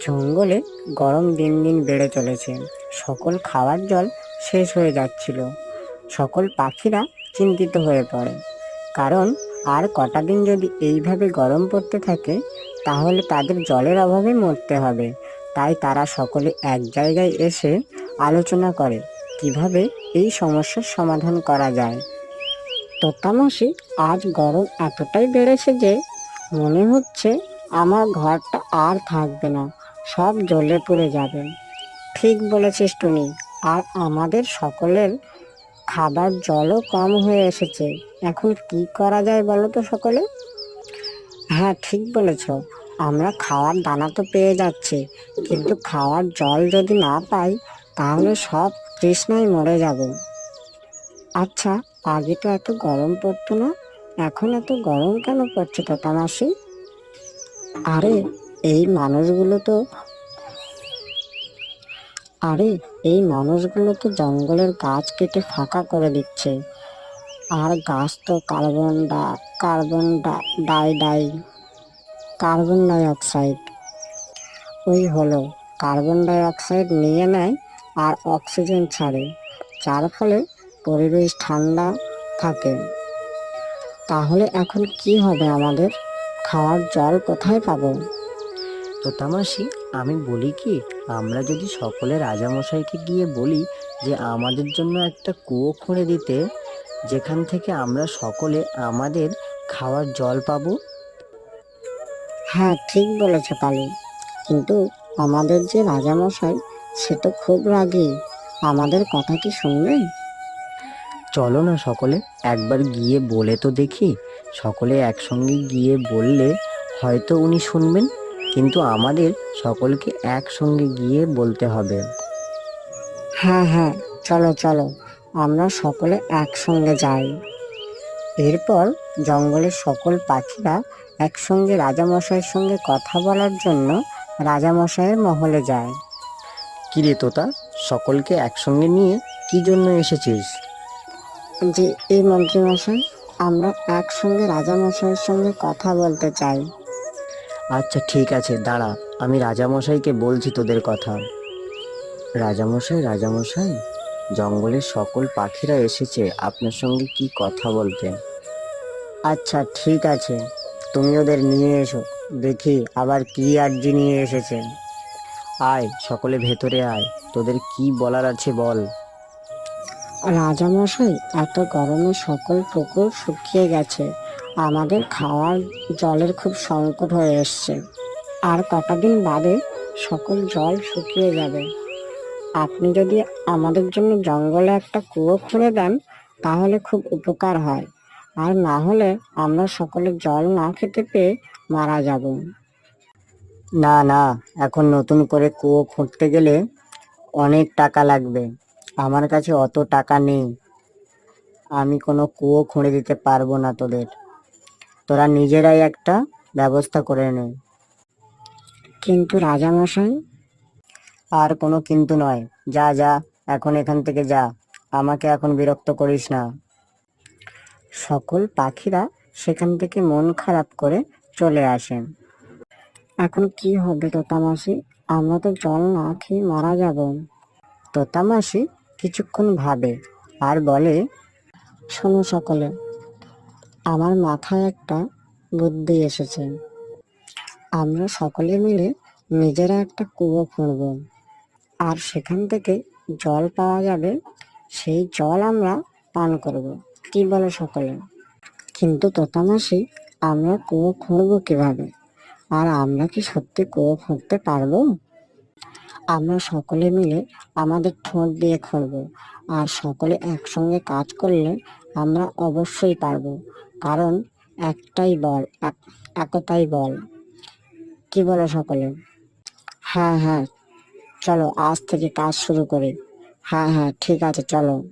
জঙ্গলে গরম দিন দিন বেড়ে চলেছে। সকল খাওয়ার জল শেষ হয়ে যাচ্ছিল। সকল পাখিরা চিন্তিত হয়ে পড়ে। কারণ আর কটা দিন যদি এইভাবে গরম পড়তে থাকে, তাহলে তাদের জলের অভাবে মরতে হবে। তাই তারা সকলে এক জায়গায় এসে আলোচনা করে, কীভাবে এই সমস্যার সমাধান করা যায়। তোতামসি আজ গরম এতটাই বেড়েছে যে, মনে হচ্ছে আমার ঘরটা আর থাকবে না। সব জ্বলে পুড়ে যাবে ঠিক বলেছিস টুনি। আর আমাদের সকলের খাবার জলও কম হয়ে এসেছে। এখন কি করা যায় বলো তো সকলে? হ্যাঁ ঠিক বলেছ। আমরা খাওয়ার দানা তো পেয়ে যাচ্ছি। কিন্তু খাওয়ার জল যদি না পাই, তাহলে সব তৃষ্ণায় মরে যাব। আচ্ছা আগে তো এত গরম পড়তো না। এখন এত গরম কেন পড়ছে তো তামাশি আরে এই মানুষগুলো তো আরে, এই মানুষগুলো তো জঙ্গলের গাছ কেটে ফাঁকা করে দিচ্ছে। আর গাছ তো কার্বন ডা, carbon die die, carbon dioxide. ওই হলো, কার্বন ডাই অক্সাইড নিয়ে নেয় আর অক্সিজেন ছাড়ে, যার ফলে পরিবেশ ঠান্ডা থাকে। তাহলে এখন কি হবে আমাদের? খাওয়ার জল কোথায় পাবো? তো তামাসি আমি বলি কি আমরা যদি সকলে রাজামশাইকে গিয়ে বলি যে আমাদের জন্য একটা কুয়ো খুঁড়ে দিতে যেখান থেকে আমরা সকলে আমাদের খাওয়ার জল পাবো? হ্যাঁ ঠিক বলেছে পালু। কিন্তু আমাদের যে রাজামশাই সে তো খুব রাগী। আমাদের কথা কি শুনবে চলো না সকলে একবার গিয়ে বলে তো দেখি। সকলে একসঙ্গে গিয়ে বললে হয়তো উনি শুনবেন। কিন্তু আমাদের সকলকে একসঙ্গে গিয়ে বলতে হবে। হ্যাঁ হ্যাঁ চলো চলো আমরা সকলে একসঙ্গে যাই। এরপর জঙ্গলের সকল পাখিরা একসঙ্গে রাজামশাইয়ের সঙ্গে কথা বলার জন্য রাজামশাইয়ের মহলে যায়। কিরে তোতা সকলকে একসঙ্গে নিয়ে কি জন্য এসেছিস? যে এই মন্ত্রীমশাই আমরা একসঙ্গে রাজামশাইয়ের সঙ্গে কথা বলতে চাই। আচ্ছা ঠিক আছে, দাঁড়া, আমি রাজামশাইকে বলছি তোদের কথা। রাজামশাই রাজামশাই, জঙ্গলের সকল পাখিরা এসেছে, আপনার সঙ্গে কি কথা বলতে? আচ্ছা ঠিক আছে, তুমি ওদের নিয়ে এসো, দেখি আবার কি আর্জি নিয়ে এসেছে। আয়, সকলে ভেতরে আয়, তোদের কি বলার আছে বল। রাজামশাই, এত গরমে সকল পুকুর শুকিয়ে গেছে। আমাদের খাওয়ার জলের খুব সংকট হয়ে এসছে। আর কটা দিন বাদে সকল জল শুকিয়ে যাবে। আপনি যদি আমাদের জন্য জঙ্গলে একটা কুয়ো খুঁড়ে দেন, তাহলে খুব উপকার হয়। আর না হলে আমরা সকলে জল না খেতে পেয়ে মারা যাব। না না, এখন নতুন করে কুয়ো খুঁড়তে গেলে অনেক টাকা লাগবে। আমার কাছে অত টাকা নেই। আমি কোনো কুয়ো খুঁড়ে দিতে পারব না তোদের। তোরা নিজেরাই একটা ব্যবস্থা করে নে। কিন্তু রাজামশাই, আর কোনো কিন্তু নয়। যা যা, এখন এখান থেকে যা। আমাকে এখন বিরক্ত করিস না। সকল পাখিরা সেখান থেকে মন খারাপ করে চলে আসেন এখন কি হবে তোতামাসি? আমরা তো জল না খেয়ে মারা যাব। তোতামাসি কিছুক্ষণ ভাবে আর বলে, শোনো সকলে আমার মাথায় একটা বুদ্ধি এসেছে। আমরা সকলে মিলে নিজেরা একটা কুয়ো খুঁড়ব। আর সেখান থেকে জল পাওয়া যাবে, সেই জল আমরা পান করব। কি বলে সকলে? কিন্তু তোতামাসি, আমরা কুয়ো খুঁড়বো কীভাবে? আর আমরা কি সত্যি কুয়ো খুঁড়তে পারব? আমরা সকলে মিলে আমাদের ঠোঁট দিয়ে খুঁড়বো। আর সকলে একসঙ্গে কাজ করলে আমরা অবশ্যই পারব। কারণ একটাই বল, এক- একতাই বল। কি বলো সকলে? হ্যাঁ হ্যাঁ চলো আজ থেকে কাজ শুরু করি। হ্যাঁ হ্যাঁ ঠিক আছে, চলো।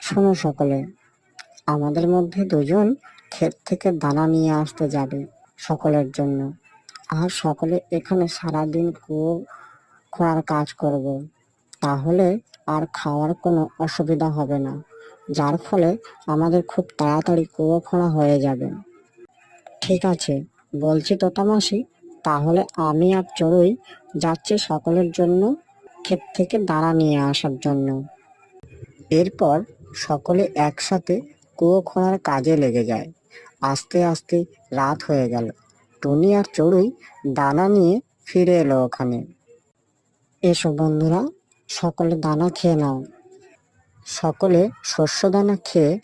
শোনো সকলে, আমাদের মধ্যে দুজন ক্ষেত থেকে দানা নিয়ে আসতে যাবে সকলের জন্য। আর সকলে এখানে সারাদিন কুয়ো খোঁড়ার কাজ করব। তাহলে আর খাওয়ার কোনো অসুবিধা হবে না। যার ফলে আমাদের খুব তাড়াতাড়ি কুয়ো খোঁড়া হয়ে যাবে। ঠিক আছে, বলছি তোতামাসি, তাহলে আমি আর চড়ুই যাচ্ছি সকলের জন্য ক্ষেত থেকে দানা নিয়ে আসার জন্য। এরপর সকলে একসাথে কুয়ো খোঁড়ার কাজে লেগে যায়। আস্তে আস্তে রাত হয়ে গেল। টুনি আর চড়ুই দানা নিয়ে ফিরে এলো ওখানে। এসো বন্ধুরা, সকলে দানা খেয়ে নাও। সকলে শস্যদানা খেয়ে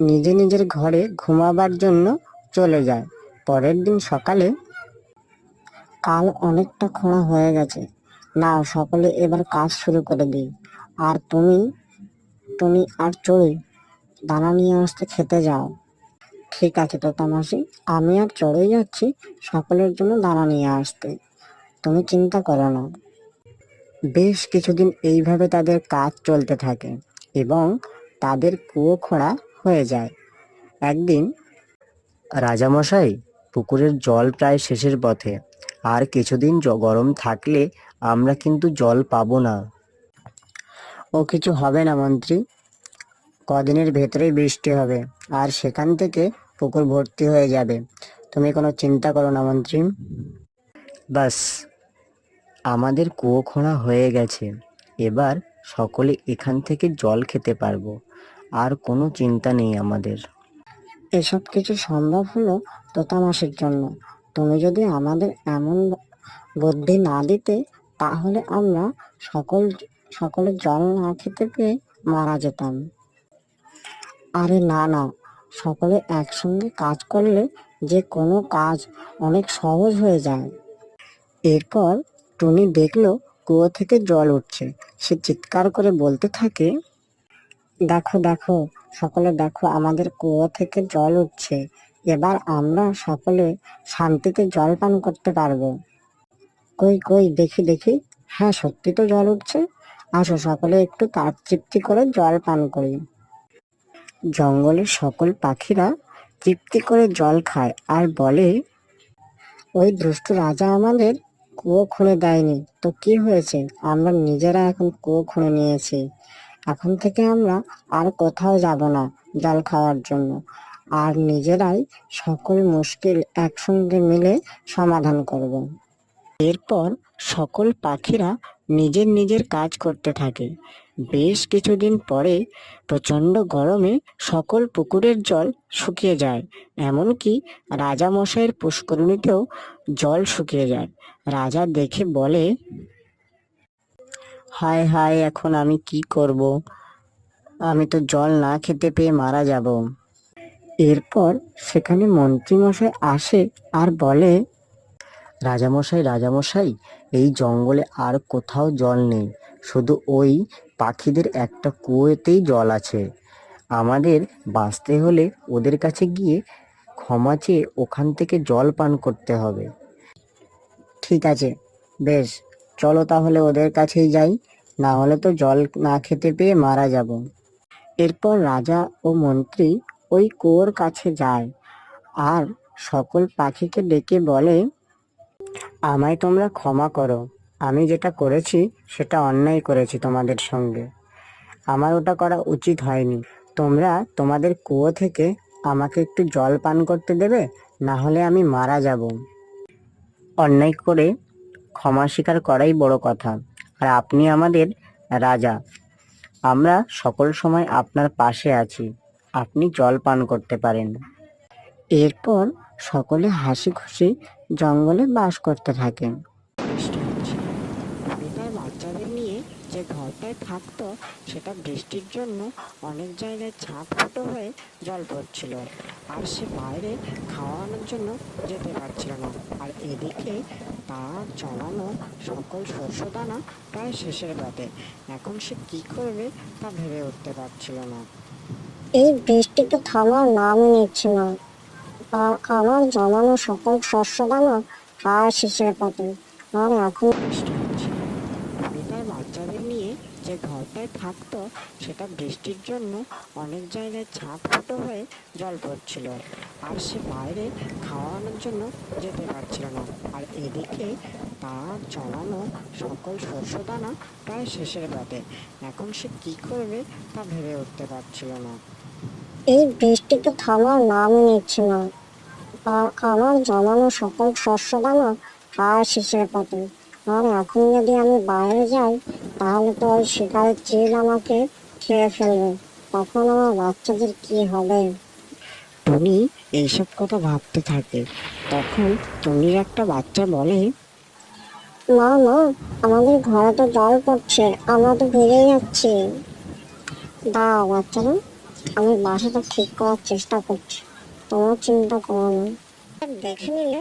নিজে নিজের ঘরে ঘুমাবার জন্য চলে যায়। পরের দিন সকালে কাল অনেকটা খোঁড়া হয়ে গেছে। নাও, সকলে এবার কাজ শুরু করে দিই। আর তুমি তুমি আর চড়ুই, দানা নিয়ে আসতে খেতে যাও। ঠিক আছে তোতা মাসি, আমি আর চড়ুই যাচ্ছি সকলের জন্য দানা নিয়ে আসতে। তুমি চিন্তা করো না। বেশ কিছুদিন এইভাবে তাদের কাজ চলতে থাকে। এবং তাদের কুয়ো খোঁড়া হয়ে যায়। একদিন রাজামশাই, পুকুরের জল প্রায় শেষের পথে। আর কিছুদিন গরম থাকলে আমরা কিন্তু জল পাবো না। ও কিছু হবে না মন্ত্রী। কদিনের ভেতরেই বৃষ্টি হবে, আর সেখান থেকে পুকুর ভর্তি হয়ে যাবে। তুমি কোনো চিন্তা করো না মন্ত্রী। বাস, আমাদের কুয়ো খোঁড়া হয়ে গেছে। এবার সকলে এখান থেকে জল খেতে পারব। আর কোনো চিন্তা নেই আমাদের। এসব কিছু সম্ভব হলো তোতা মাসের জন্য। তুমি যদি আমাদের এমন বুদ্ধি না দিতে, তাহলে আমরা সকল সকলে জল না খেতে পেয়ে মারা যেতাম। আরে না না। সকলে একসঙ্গে কাজ করলে যে কোনো কাজ অনেক সহজ হয়ে যায়। এরপর টুনি দেখল কুয়ো থেকে জল উঠছে। সে চিৎকার করে বলতে থাকে, দেখো দেখো, সকলে দেখো, আমাদের কুয়ো থেকে জল উঠছে। এবার আমরা সকলে শান্তিতে জল পান করতে পারব। কই কই, দেখি দেখি। হ্যাঁ সত্যি তো জল উঠছে। আসো সকলে একটু তার তৃপ্তি করে জল পান করি। জঙ্গলের সকল পাখিরা তৃপ্তি করে জল খায় আর বলে, ওই দুষ্ট রাজা আমাদের কুয়ো খুঁড়ে দেয়নি। তো কি হয়েছে? আমরা নিজেরা এখন কুয়ো খুঁড়ে নিয়েছি। এখন থেকে আমরা আর কোথাও যাব না জাল খাওয়ার জন্য। আর নিজেরাই সকল মুশকিল একসঙ্গে মিলে সমাধান করব। এরপর সকল পাখিরা নিজের নিজের কাজ করতে থাকে। বেশ কিছুদিন পরে প্রচণ্ড গরমে সকল পুকুরের জল শুকিয়ে যায়। এমনকি রাজামশাইয়ের পুষ্করিণীতেও জল শুকিয়ে যায়। রাজা দেখে বলে, হায় হায়, এখন আমি কি করব? আমি তো জল না খেতে পেয়ে মারা যাব এরপর সেখানে মন্ত্রীমশাই আসে আর বলে, রাজামশাই রাজামশাই, এই জঙ্গলে আর কোথাও জল নেই। শুধু ওই পাখিদের একটা কুয়োতেই জল আছে। আমাদের বাঁচতে হলে ওদের কাছে গিয়ে ক্ষমা চেয়ে ওখান থেকে জল পান করতে হবে। ঠিক আছে, বেশ, চলো তাহলে ওদের কাছেই যাই, না হলে তো জল না খেতে পেয়ে মারা যাব। এরপর রাজা ও মন্ত্রী ওই কুয়োর কাছে যায় আর সকল পাখিকে ডেকে বলে, আমায় তোমরা ক্ষমা করো। আমি যেটা করেছি, সেটা অন্যায় করেছি তোমাদের সঙ্গে। আমার ওটা করা উচিত হয়নি। তোমরা তোমাদের কুয়ো থেকে আমাকে একটু জল পান করতে দেবে? না হলে আমি মারা যাব। অন্যায় করে ক্ষমা স্বীকার করাই বড় কথা। আর আপনি আমাদের রাজা। আমরা সকল সময় আপনার পাশে আছি। আপনি জল পান করতে পারেন। এরপর সকলে হাসি খুশি জঙ্গলে বাস করতে থাকেন তার বাচ্চাদের নিয়ে যে ঘরটায় থাকতো, সেটা বৃষ্টির জন্য অনেক জায়গায় ছাদ ফুটো হয়ে জল পড়ছিল। আর সে বাইরে খাওয়ানোর জন্য যেতে পারছিল না। আর এদিকে তার চলানো সকল শস্য দানা প্রায় শেষের পথে। এখন সে কি করবে তা ভেবে উঠতে পারছিল না। এই বৃষ্টিতে থামার নাম নিচ্ছে না। আমার জমানো সকল শস্য দানা আর শেষের পথে। আর এখন বৃষ্টি হচ্ছে আমি তার বাচ্চাদের নিয়ে যে ঘরটায় থাকতো, সেটা বৃষ্টির জন্য অনেক জায়গায় ছাদ ফুটো হয়ে জল পড়ছিল। আর সে বাইরে খাওয়ানোর জন্য যেতে পারছিল না। আর এদিকে তার চলানো সকল শস্য দানা প্রায় শেষের পথে। এখন সে কি করবে তা ভেবে উঠতে পারছিল না। এই বৃষ্টিতে থামার নাম নিচ্ছে না। আর আমার জমানো সকল শস্য দানা আর শেষের পথে। আর এখন যদি আমি বাইরে যাই তাহলে তো ওই শিকারের চিল আমাকে খেয়ে ফেলবে। তখন আমার বাচ্চাদের কি হবে? টুনি এইসব কথা ভাবতে থাকে। তখন টুনির একটা বাচ্চা বলে মা মা আমাদের ঘরে তো জল পড়ছে আমরা তো ভিজে যাচ্ছি। দাঁড়াও বাচ্চারা আমি বাসাটা ঠিক করার চেষ্টা করছি। তোমার চিন্তা করো না। দেখে নিলে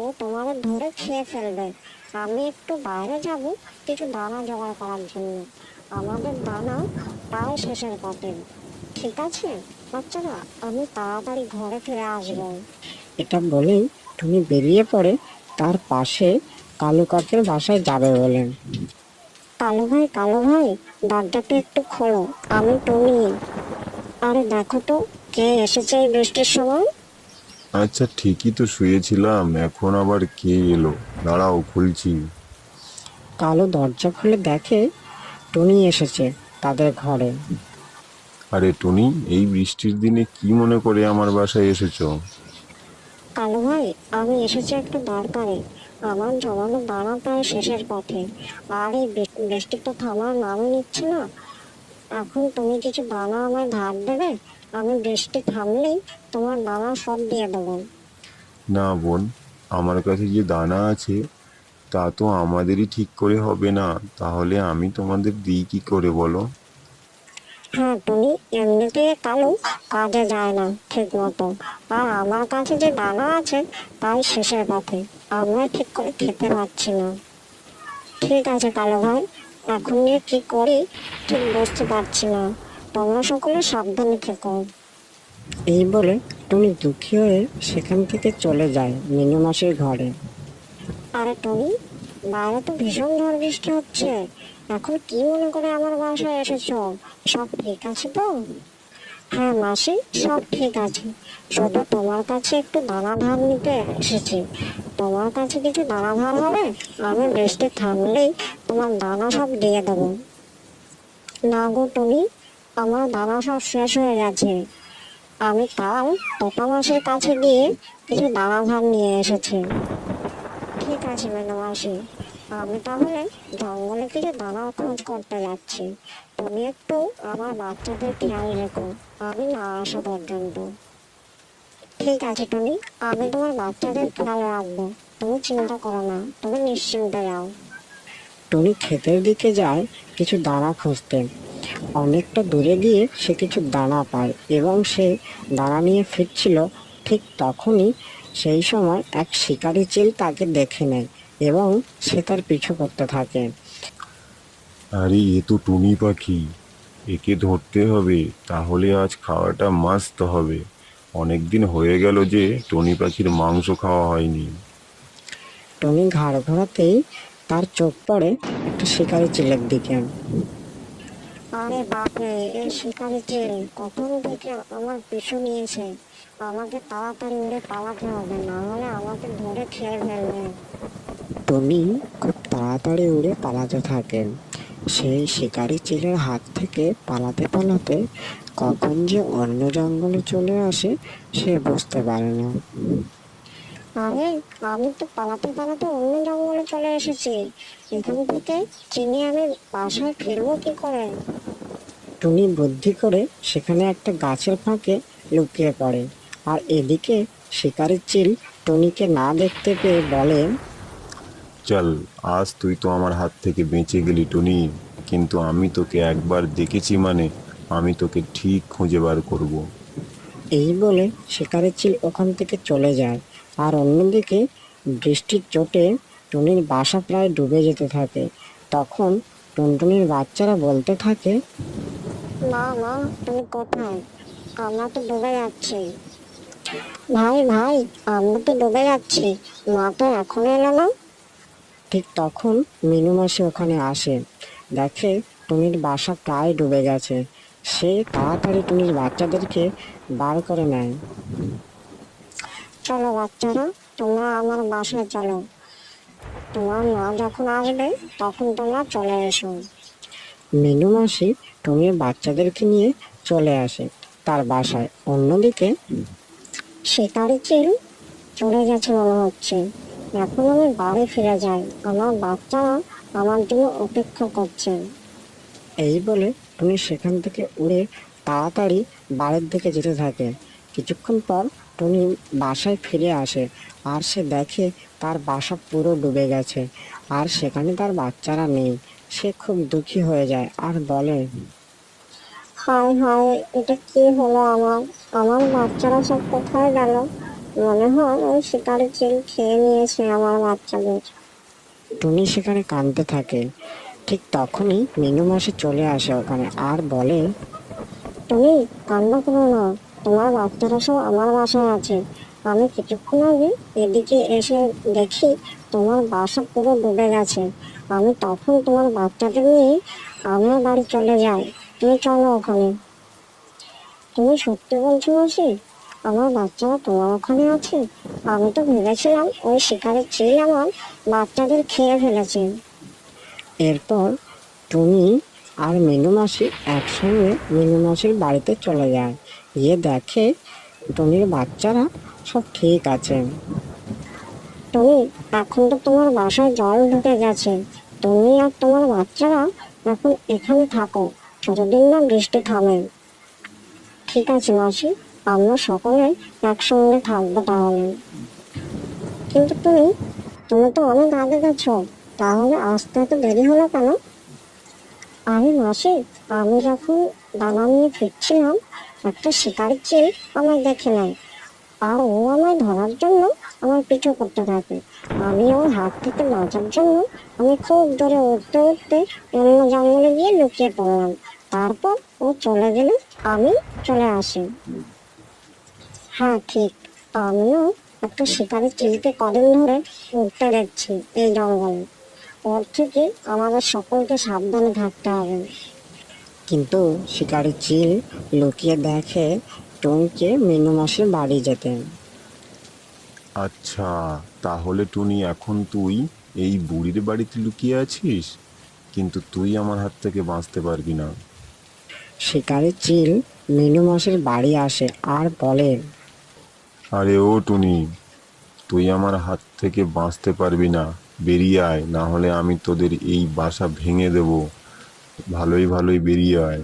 ও তোমাদের ধরে খেয়ে ফেলবে। আমি একটু বাইরে যাব কিছু দানা জোগাড় করার জন্য। আমাদের দানা প্রায় শেষের পথে। ঠিক আছে? বাচ্চারা আমি তাড়াতাড়ি ঘরে ফিরে আসব। এটা বলেই টুনি বেরিয়ে পড়ে তার পাশে কালু কাকের বাসায় যাবে বলেন কালো ভাই কালো ভাই দরজাটা একটু খোলো। আমি টুনি। আরে দেখো তো কে এসেছে এই বৃষ্টির সময়? আচ্ছা ঠিকই তো শুয়েছিলাম এখন আবার কে এলো? দাঁড়াও খুলছি। কালো দরজা খুলে দেখে টনি এসেছে তাদের ঘরে। আরে টুনি এই বৃষ্টির দিনে কি মনে করে আমার বাসায় এসেছ? কালো ভাই আমি এসেছি একটু দরকারে। আমার জমানো দানা প্রায় শেষের পথে। আর এই বৃষ্টি তো থামার নামই নিচ্ছে না। এখন তুমি কিছু দানা আমায় ধার দেবে? আমি বৃষ্টি থামলেই তোমার দানা সব দিয়ে দেবো। না বোন আমার কাছে যে দানা আছে তা তো আমাদেরই ঠিক করে হবে না। তাহলে আমি তোমাদের দিই কি করে বলো? হ্যাঁ তুমি এমনিতে কালো কাজে যায় না ঠিক মতো। আর আমার কাছে যে দানা আছে তাই শেষের পথে। আমরা ঠিক করে খেতে পারছি না। ঠিক আছে কালো ভাই এখন কি করি ঠিক বুঝতে পারছি না। তোমরা সকলে সাবধানে থেকো। এই বলে টুনি দুঃখী হয়ে সেখান থেকে চলে যায় মিনু মাসির ঘরে। আরে টনি বাইরে তো ভীষণ ঝড় বৃষ্টি হচ্ছে। এখন কি মনে করে আমার বাসায় এসেছ? সব ঠিক আছে তো? হ্যাঁ মাসি সব ঠিক আছে। শুধু তোমার কাছে একটু দানা ধার নিতে এসেছি। তোমার কাছে কিছু দানা ধার হবে? আমি বৃষ্টি থামলেই তোমার দানা সব দিয়ে দেবো। না গো টনি আমার দানা সব শেষ হয়ে গেছে। আমি কাল তোতা মাসের কাছে গিয়ে কিছু দানা ধার নিয়ে এসেছি। ঠিক আছে ম্যাডাম আসি আমি তাহলে জঙ্গলে কিছু দানা খোঁজ করতে যাচ্ছি। তুমি একটু আমার বাচ্চাদের খেয়াল রেখো। আমি না আসা পর্যন্ত। ঠিক আছে তুমি আমি তোমার বাচ্চাদের খেয়াল রাখব। তুমি চিন্তা করো না। তুমি নিশ্চিন্তে যাও। টুনি ক্ষেতের দিকে যায় কিছু দানা খুঁজতে। অনেকটা দূরে গিয়ে সে কিছু দানা পায় এবং সে দানা নিয়ে ফিরছিল ঠিক তখনই সেই সময় এক শিকারি চিল তাকে দেখে নেয় এবং সে তার পিছু করতে থাকে। আরে এ তো টুনি পাখি। একে ধরতে হবে তাহলে আজ খাওয়াটা মাস্ত হবে। অনেক দিন হয়ে গেল যে টুনি পাখির মাংস খাওয়া হয়নি। টুনি ঘাড় ঘোরাতেই তার চোখ পড়ে একটা শিকারি চিলের দিকে। আরে বাপরে, এই শিকারি চিল কখন থেকে আমার পিছু নিয়েছে? আমাকে তাড়াতাড়ি উড়ে পালাতে হবে, না হলে আমাকে ধরে খেয়ে ফেলবে। টুনি খুব তাড়াতাড়ি উড়ে পালাতে থাকেন সেই শিকারি চিলের হাত থেকে পালাতে পালাতে কখন যে অন্য জঙ্গলে চলে আসে, সে বুঝতে পারে না। আরে আমি তো পালাতে পালাতে অন্য জঙ্গলে চলে এসেছি। এখান থেকে চিনি আমি বাসায় ফিরবো কি করে? টুনি বুদ্ধি করে সেখানে একটা গাছের ফাঁকে লুকিয়ে পড়ে আর এদিকে শিকারির চিল টুনিকে না দেখতে পেয়ে বলে চল আজ তুই তো আমার হাত থেকে বেঁচে গেলি টুনি কিন্তু আমি তোকে একবার দেখেছি মানে আমি তোকে ঠিক খুঁজে বার করব। এই বলে শিকারের চিল ওখান থেকে চলে যায়। আর অন্যদিকে বৃষ্টির চোটে টুনির বাসা প্রায় ডুবে যেতে থাকে। তখন টুনটুনির বাচ্চারা বলতে থাকে মা মা তুমি কোথায়? আমরা তো ডুবে যাচ্ছি। ভাই ভাই আমরা তো ডুবে যাচ্ছি। মা তো এখন এলো না? ঠিক তখন মিনু মাসি ওখানে আসে। দেখে টুনির বাসা প্রায় ডুবে গেছে। সে তাড়াতাড়ি টুনির বাচ্চাদেরকে বার করে নেয়। চলো বাচ্চারা তোমরা আমার বাসায় চলো। তোমার মা যখন আসবে তখন তোমরা চলে এসো। মিনু মাসি তুমি বাচ্চাদেরকে নিয়ে চলে আসে তার বাসায়। অন্যদিকে শিকারি চিল চলে গেছে মনে হচ্ছে। এখন আমি বাড়ি ফিরে যাই। আমার বাচ্চারা আমার জন্য অপেক্ষা করছে। এই বলে টুনি সেখান থেকে উড়ে তাড়াতাড়ি বাড়ির দিকে যেতে থাকে। কিছুক্ষণ পর টুনি বাসায় ফিরে আসে আর সে দেখে তার বাসা পুরো ডুবে গেছে। আর সেখানে তার বাচ্চারা নেই। সে খুব দুঃখী হয়ে যায় আর বলে হায় হায় এটা কি হলো আমার? আমার বাচ্চারা সব কোথায় গেল? মনে হয় ওই শিকারি চিল খেয়ে নিয়েছে আমার বাচ্চাদের। টুনি সেখানে কাঁদতে থাকে। ঠিক তখনই মিনু মাসি চলে আসে ওখানে আর বলে তুমি কান্না করো না তোমার সব আমার বাসায় আছে। আমি কিছুক্ষণ আগে এদিকে এসে দেখি তোমার বাসা পুরো ডুবে গেছে। আমি তখন তোমার বাচ্চাদের নিয়ে আমার বাড়ি চলে যাই। তুমি চলো ওখানে। তুমি সত্যি বলছো মাসি? আমার বাচ্চারা তোমার ওখানে আছে? আমি তো ভেবেছিলাম ওই শিকারের চিল আমার বাচ্চাদের খেয়ে ফেলেছে। এরপর টুনি আর মিনু মাসি একসঙ্গে মিনু মাসির বাড়িতে চলে যায়। গিয়ে দেখে টুনির বাচ্চারা সব ঠিক আছে। তুমি এখন তো তোমার বাসায় জল ঢুকে গেছে। তুমি আর তোমার বাচ্চারা এখন এখানে থাকো, যতদিন না বৃষ্টি থামে। ঠিক আছে মাসি, আমরা সকলে একসঙ্গে থাকব তাহলে। কিন্তু তুমি তুমি তো অনেক আগে গেছো, তাহলে আসতে এত দেরি হলো কেন? আরে মাসে, আমি যখন দানা নিয়ে ফিরছিলাম, একটা শিকারি চিল আমায় দেখে নেয়। আর ও আমায় ধরার জন্য আমার পিছু করতে থাকে। আমি ওর হাত থেকে বাঁচার জন্য আমি খুব দূরে উঠতে উঠতে অন্য জঙ্গলে গিয়ে লুকিয়ে পড়লাম। তারপর ও চলে গেলে আমি চলে আসি। হ্যাঁ ঠিক। আমিও একটা শিকারি চিলকে কদিন ধরে উঠতে দেখছি এই জঙ্গলে। ওর থেকে আমাদের সকলকে সাবধানে থাকতে হবে। কিন্তু শিকারি চিল লুকিয়ে দেখে টুনিকে মিনু মাসির বাড়ি যেতে। আচ্ছা তাহলে টুনি এখন তুই এই বুড়ির বাড়িতে লুকিয়ে আছিস? কিন্তু তুই আমার হাত থেকে বাঁচতে পারবি না। শিকারি চিল মিনু মাসির বাড়ি আসে আর বলে আরে ও টুনি তুই আমার হাত থেকে বাঁচতে পারবি না। বেরিয়ে আয় না হলে আমি তোদের এই বাসা ভেঙে দেব। ভালোই ভালোই বেরিয়ে আয়।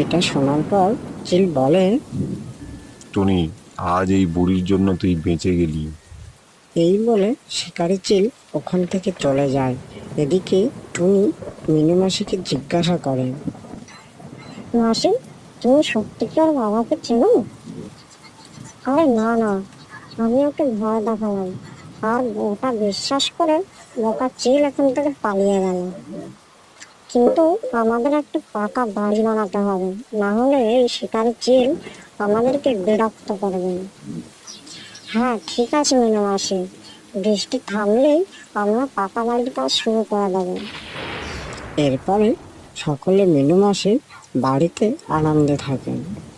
এটা শোনার পর চিল বলে টুনি আজ এই বুড়ির জন্য তুই বেঁচে গেলি। এই বলে শিকারি চিল ওখান থেকে চলে যায়। এদিকে টুনি মিনু মাসিকে জিজ্ঞাসা করে মাসি তুমি সত্যি কি ওর বাবাকে চেনো? আরে না না আমি ওকে ভয় দেখালাম। আর ওটা বিশ্বাস করে বোকা চিল এখান থেকে পালিয়ে গেল। কিন্তু আমাদের একটা পাকা বাড়ি বানাতে হবে, না হলে এই শিকারি চিল আমাদেরকে বিরক্ত করবে। হ্যাঁ ঠিক আছে মিনু মাসি বৃষ্টি থামলেই আমরা পাকা বাড়ির কাজ শুরু করে দেবো। এরপরে সকলে মিনু মাসির বাড়িতে আনন্দে থাকেন।